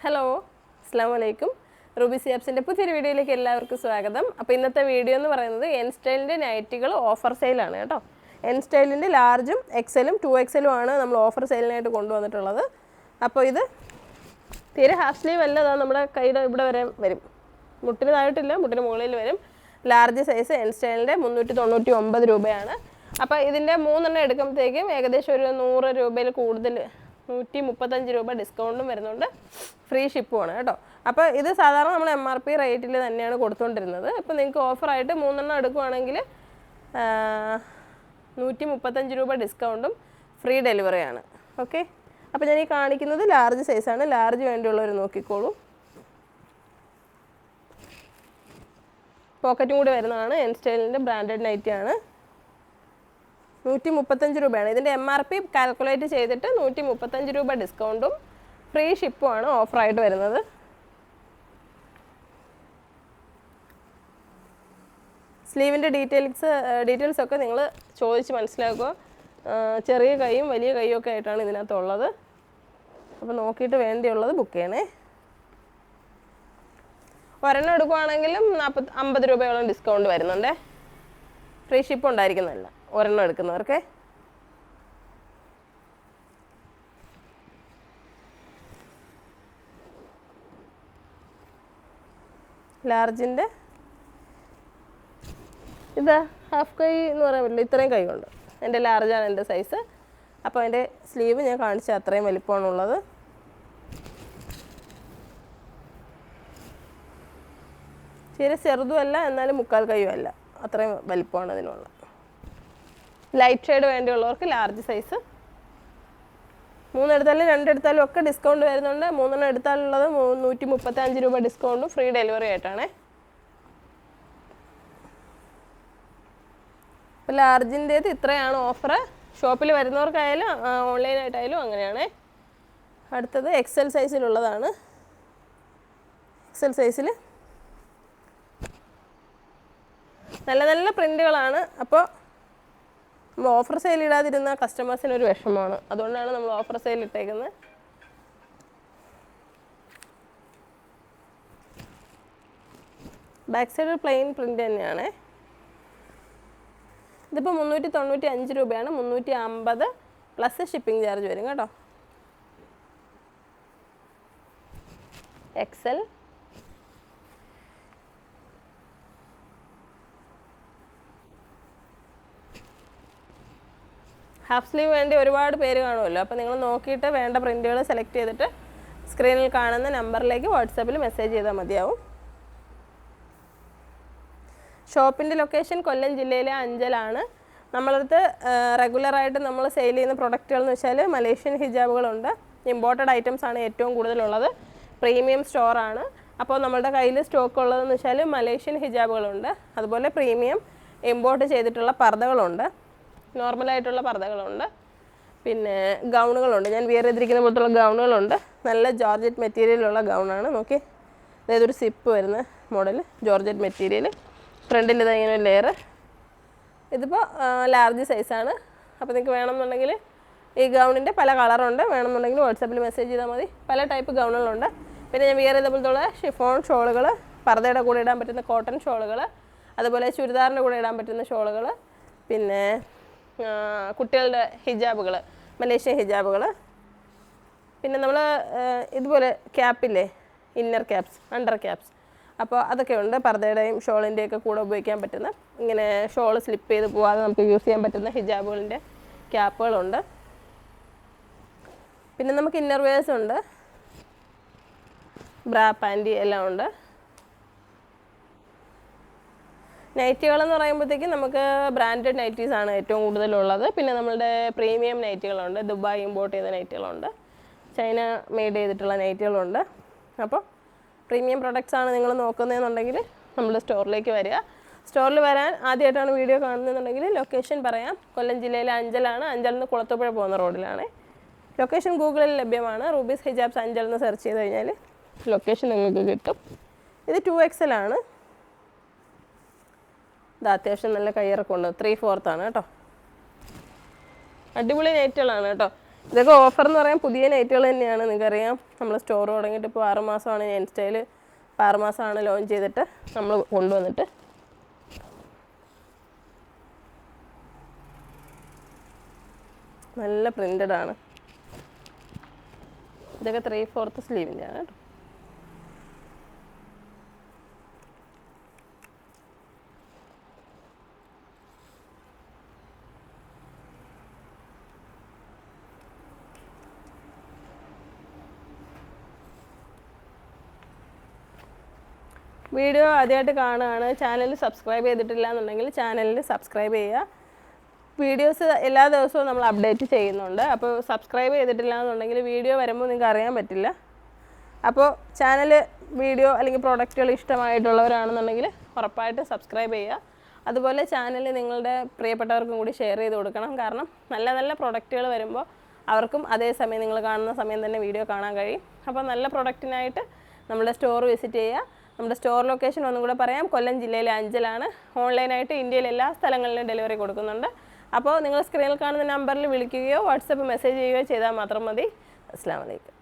Hello അസ്സാം വലൈക്കും Ruby സിയാബ്സിന്റെ പുതിയൊരു വീഡിയോയിലേക്ക് എല്ലാവർക്കും സ്വാഗതം. അപ്പോൾ ഇന്നത്തെ വീഡിയോ എന്ന് പറയുന്നത് എൻ സ്റ്റൈലിന്റെ നൈറ്റികൾ ഓഫർ സെയിലാണ് കേട്ടോ. എൻ സ്റ്റൈലിന്റെ ലാർജും എക്സലും ടു എക്സലും ആണ് നമ്മൾ ഓഫർ സെയിലിനായിട്ട് കൊണ്ടുവന്നിട്ടുള്ളത്. അപ്പോൾ ഇത് തീരെ ഹാഫ് സ്ലീവ് അല്ല അതാ നമ്മുടെ കൈയുടെ ഇവിടെ വരെ വരും. മുട്ടിന് താഴോട്ടില്ല മുട്ടിന് മുകളിൽ വരും. ലാർജ് സൈസ് എൻ സ്റ്റൈലിന്റെ മുന്നൂറ്റി തൊണ്ണൂറ്റി ഒമ്പത് രൂപയാണ്. അപ്പോൾ ഇതിന്റെ മൂന്നെണ്ണം എടുക്കുമ്പോഴത്തേക്കും ഏകദേശം ഒരു നൂറ് രൂപയിൽ കൂടുതൽ നൂറ്റി മുപ്പത്തഞ്ച് രൂപ ഡിസ്കൗണ്ടും വരുന്നുണ്ട്. ഫ്രീ ഷിപ്പുമാണ് കേട്ടോ. അപ്പോൾ ഇത് സാധാരണ നമ്മൾ എം ആർ പി റേറ്റിൽ തന്നെയാണ് കൊടുത്തുകൊണ്ടിരുന്നത് ഇപ്പോൾ നിങ്ങൾക്ക് ഓഫറായിട്ട് മൂന്നെണ്ണം എടുക്കുവാണെങ്കിൽ നൂറ്റി മുപ്പത്തഞ്ച് രൂപ ഡിസ്കൗണ്ടും ഫ്രീ ഡെലിവറിയാണ് ഓക്കെ അപ്പോൾ ഞാൻ ഈ കാണിക്കുന്നത് ലാർജ് സൈസാണ് ലാർജ് വേണ്ടിയുള്ളവർ നോക്കിക്കോളൂ. പോക്കറ്റും കൂടി വരുന്നതാണ്. എൻ സ്റ്റൈലിന്റെ ബ്രാൻഡഡ് ആണ്. നൂറ്റി മുപ്പത്തഞ്ച് രൂപയാണ്. ഇതിന്റെ എം ആർ പി കാൽക്കുലേറ്റ് ചെയ്തിട്ട് നൂറ്റി മുപ്പത്തഞ്ച് രൂപ ഡിസ്കൗണ്ടും ഫ്രീ ഷിപ്പും ആണ് ഓഫറായിട്ട് വരുന്നത്. സ്ലീവിന്റെ ഡീറ്റെയിൽസ് ഡീറ്റെയിൽസ് ഒക്കെ നിങ്ങൾ ചോദിച്ച് മനസ്സിലാക്കുക. ചെറിയ കൈയും വലിയ കൈയും ഒക്കെ ആയിട്ടാണ് ഇതിനകത്തുള്ളത്. അപ്പോൾ നോക്കിയിട്ട് വേണ്ടിയുള്ളത് ബുക്ക് ചെയ്യണേ. ഒരെണ്ണം എടുക്കുവാണെങ്കിലും നാൽപ്പത്തി അമ്പത് രൂപയോളം ഡിസ്കൗണ്ട് വരുന്നുണ്ടേ. ഫ്രീ ഷിപ്പ് ഉണ്ടായിരിക്കുന്നതല്ല. ഒരെണ്ണം എടുക്കുന്നവർക്ക് ലാർജിന്റെ? ഇതാ ഹാഫ് കൈ എന്ന് പറയാൻ പറ്റില്ല ഇത്രയും കൈ ഉണ്ട് എന്റെ ലാർജാണ് എന്റെ സൈസ്. അപ്പോൾ അതിന്റെ സ്ലീവ് ഞാൻ കാണിച്ച അത്രയും വലിപ്പമാണുള്ളത്. തീരെ ചെറുതുമല്ല എന്നാലും മുക്കാൽ കൈയും അല്ല അത്രയും വലിപ്പമാണ് അതിനുള്ള ലൈറ്റ് ഷെയ്ഡ് വേണ്ടിയുള്ളവർക്ക് ലാർജ് സൈസ് മൂന്നെടുത്താലും രണ്ടെടുത്താലും ഒക്കെ ഡിസ്കൗണ്ട് വരുന്നുണ്ട്. മൂന്നെണ്ണം എടുത്താലുള്ളത് നൂറ്റി മുപ്പത്തി അഞ്ച് രൂപ ഡിസ്കൗണ്ടും ഫ്രീ ഡെലിവറി ആയിട്ടാണേ. അപ്പോൾ ലാർജിന്റേത് ഇത്രയാണ് ഓഫർ ഷോപ്പിൽ വരുന്നവർക്കായാലും ഓൺലൈനായിട്ടായാലും അങ്ങനെയാണ്. അടുത്തത് എക്സൽ സൈസിലുള്ളതാണ് എക്സൽ സൈസിൽ നല്ല നല്ല പ്രിന്റുകളാണ് അപ്പോൾ നമ്മൾ ഓഫർ സെയിൽ ഇടാതിരുന്ന കസ്റ്റമേഴ്സിന് ഒരു വിഷമമാണ്. അതുകൊണ്ടാണ് നമ്മൾ ഓഫർ സെയിൽ ഇട്ടേക്കുന്നത്. ബാക്ക് സൈഡ് പ്ലെയിൻ പ്രിന്റ് തന്നെയാണ്. ഇതിപ്പോൾ മുന്നൂറ്റി തൊണ്ണൂറ്റി അഞ്ച് രൂപയാണ്. മുന്നൂറ്റി അമ്പത് പ്ലസ് ഷിപ്പിംഗ് ചാർജ് വരും കേട്ടോ. എക്സൽ ഹാഫ് സ്ലീവ് വേണ്ടി ഒരുപാട് പേര് കാണുമല്ലോ. അപ്പോൾ നിങ്ങൾ നോക്കിയിട്ട് വേണ്ട പ്രിന്റുകൾ സെലക്ട് ചെയ്തിട്ട് സ്ക്രീനിൽ കാണുന്ന നമ്പറിലേക്ക് വാട്സാപ്പിൽ മെസ്സേജ് ചെയ്താൽ മതിയാവും. ഷോപ്പിന്റെ ലൊക്കേഷൻ കൊല്ലം ജില്ലയിലെ അഞ്ചലാണ്. നമ്മളടുത്ത് റെഗുലറായിട്ട് നമ്മൾ സെയിൽ ചെയ്യുന്ന പ്രൊഡക്റ്റുകൾ എന്ന് വെച്ചാൽ മലേഷ്യൻ ഹിജാബുകളുണ്ട്. ഇമ്പോർട്ടഡ് ഐറ്റംസ് ആണ് ഏറ്റവും കൂടുതലുള്ളത്. പ്രീമിയം സ്റ്റോറാണ് അപ്പോൾ നമ്മളുടെ കയ്യിൽ സ്റ്റോക്ക് ഉള്ളതെന്ന് വെച്ചാൽ മലേഷ്യൻ ഹിജാബുകളുണ്ട്. അതുപോലെ പ്രീമിയം ഇമ്പോർട്ട് ചെയ്തിട്ടുള്ള പർദ്ദകളുണ്ട്. നോർമലായിട്ടുള്ള പർദ്ദകളുണ്ട്. പിന്നെ ഗൗണുകളുണ്ട്. ഞാൻ വിയർ ചെയ്തിരിക്കുന്ന പോലത്തുള്ള ഗൗണുകളുണ്ട്. നല്ല ജോർജറ്റ് മെറ്റീരിയലുള്ള ഗൗണാണ്. നോക്കി. അതായത് ഒരു സിപ്പ് വരുന്ന മോഡൽ ജോർജറ്റ് മെറ്റീരിയൽ ഫ്രണ്ടിൽ ഇത് ഇങ്ങനെ ലെയർ ഇതിപ്പോൾ ലാർജ് സൈസാണ് അപ്പോൾ നിങ്ങൾക്ക് വേണമെന്നുണ്ടെങ്കിൽ ഈ ഗൗണിന്റെ പല കളറുണ്ട് വേണമെന്നുണ്ടെങ്കിൽ വാട്സാപ്പിൽ മെസ്സേജ് ചെയ്താൽ മതി. പല ടൈപ്പ് ഗൗണുകളുണ്ട്. പിന്നെ ഞാൻ വിയർ ചെയ്ത പോലത്തുള്ള ഷിഫോൺ ഷോളുകൾ പർദ്ദയുടെ കൂടെ ഇടാൻ പറ്റുന്ന കോട്ടൺ ഷോളുകൾ അതുപോലെ ചുരിദാറിന്റെ കൂടെ ഇടാൻ പറ്റുന്ന ഷോളുകൾ പിന്നെ കുട്ടികളുടെ ഹിജാബുകൾ മലേഷ്യ ഹിജാബുകൾ പിന്നെ നമ്മൾ ഇതുപോലെ ക്യാപ്പില്ലേ ഇന്നർ ക്യാപ്സ് അണ്ടർ ക്യാപ്സ് അപ്പോൾ അതൊക്കെ ഉണ്ട്. പർദ്ദയുടെയും ഷോളിന്റെയൊക്കെ കൂടെ ഉപയോഗിക്കാൻ പറ്റുന്ന ഇങ്ങനെ ഷോൾ സ്ലിപ്പ് ചെയ്ത് പോകാതെ നമുക്ക് യൂസ് ചെയ്യാൻ പറ്റുന്ന ഹിജാബുകളിന്റെ ക്യാപ്പുകളുണ്ട്. പിന്നെ നമുക്ക് ഇന്നർ വെയേഴ്സ് ഉണ്ട്. ബ്രാ പാന്റി എല്ലാം ഉണ്ട്. നൈറ്റികൾ എന്ന് പറയുമ്പോഴത്തേക്കും നമുക്ക് ബ്രാൻഡഡ് നൈറ്റീസ് ആണ് ഏറ്റവും കൂടുതലുള്ളത്. പിന്നെ നമ്മളുടെ പ്രീമിയം നൈറ്റികളുണ്ട് ദുബായ് ഇമ്പോർട്ട് ചെയ്ത നൈറ്റികളുണ്ട് ചൈന മെയ്ഡ് ചെയ്തിട്ടുള്ള നൈറ്റികളുണ്ട് അപ്പോൾ പ്രീമിയം പ്രൊഡക്ട്സ് ആണ് നിങ്ങൾ നോക്കുന്നതെന്നുണ്ടെങ്കിൽ നമ്മുടെ സ്റ്റോറിലേക്ക് വരിക. സ്റ്റോറിൽ വരാൻ ആദ്യമായിട്ടാണ് വീഡിയോ കാണുന്നതെന്നുണ്ടെങ്കിൽ ലൊക്കേഷൻ പറയാം. കൊല്ലം ജില്ലയിലെ അഞ്ചലാണ്. അഞ്ചലിൽ നിന്ന് കുളത്തുപുഴ പോകുന്ന റോഡിലാണ് ലൊക്കേഷൻ ഗൂഗിളിൽ ലഭ്യമാണ്. റൂബീസ് ഹിജാബ്സ് അഞ്ചൽ എന്ന് സെർച്ച് ചെയ്ത് കഴിഞ്ഞാൽ ലൊക്കേഷൻ നിങ്ങൾക്ക് കിട്ടും. ഇത് ടു എക്സൽ ആണ് ഇത് അത്യാവശ്യം നല്ല കയ്യിറക്കമുണ്ട് ത്രീ ഫോർത്ത് ആണ് കേട്ടോ. അടിപൊളി നൈറ്റുകളാണ് കേട്ടോ. ഇതൊക്കെ ഓഫർ എന്ന് പറയാൻ പുതിയ നൈറ്റുകൾ തന്നെയാണ്. നിങ്ങൾക്കറിയാം നമ്മൾ സ്റ്റോർ തുടങ്ങിയിട്ട് ഇപ്പോൾ ആറ് മാസമാണ് ഞാൻ ഇൻസ്റ്റയിൽ ഇപ്പോൾ ആറ് ലോഞ്ച് ചെയ്തിട്ട് നമ്മൾ കൊണ്ടുവന്നിട്ട്. നല്ല പ്രിന്റഡ് ആണ്. ഇതൊക്കെ ത്രീ ഫോർത്ത് സ്ലീവിന്റെ ആണ് കേട്ടോ. വീഡിയോ ആദ്യമായിട്ട് കാണുകയാണ്. ചാനൽ സബ്സ്ക്രൈബ് ചെയ്തിട്ടില്ല എന്നുണ്ടെങ്കിൽ ചാനലിൽ സബ്സ്ക്രൈബ് ചെയ്യുക. വീഡിയോസ് എല്ലാ ദിവസവും നമ്മൾ അപ്ഡേറ്റ് ചെയ്യുന്നുണ്ട്. അപ്പോൾ സബ്സ്ക്രൈബ് ചെയ്തിട്ടില്ല എന്നുണ്ടെങ്കിൽ വീഡിയോ വരുമ്പോൾ നിങ്ങൾക്ക് അറിയാൻ പറ്റില്ല. അപ്പോൾ ചാനൽ വീഡിയോ അല്ലെങ്കിൽ പ്രോഡക്റ്റുകൾ ഇഷ്ടമായിട്ടുള്ളവരാണെന്നുണ്ടെങ്കിൽ ഉറപ്പായിട്ട് സബ്സ്ക്രൈബ് ചെയ്യുക. അതുപോലെ ചാനൽ നിങ്ങളുടെ പ്രിയപ്പെട്ടവർക്കും കൂടി ഷെയർ ചെയ്ത് കൊടുക്കണം. കാരണം നല്ല നല്ല പ്രൊഡക്റ്റുകൾ വരുമ്പോൾ അവർക്കും അതേ സമയം നിങ്ങൾ കാണുന്ന സമയം തന്നെ വീഡിയോ കാണാൻ കഴിയും. അപ്പോൾ നല്ല പ്രൊഡക്റ്റിനായിട്ട് നമ്മുടെ സ്റ്റോർ വിസിറ്റ് ചെയ്യുക. നമ്മുടെ സ്റ്റോർ ലൊക്കേഷൻ ഒന്നും കൂടെ പറയാം. കൊല്ലം ജില്ലയിലെ അഞ്ചലാണ്. ഓൺലൈനായിട്ട് ഇന്ത്യയിലെ എല്ലാ സ്ഥലങ്ങളിലും ഡെലിവറി കൊടുക്കുന്നുണ്ട്. അപ്പോൾ നിങ്ങൾ സ്ക്രീനിൽ കാണുന്ന നമ്പറിൽ വിളിക്കുകയോ വാട്സപ്പ് മെസ്സേജ് ചെയ്യുകയോ ചെയ്താൽ മാത്രം മതി. അസ്സാം വലൈക്കും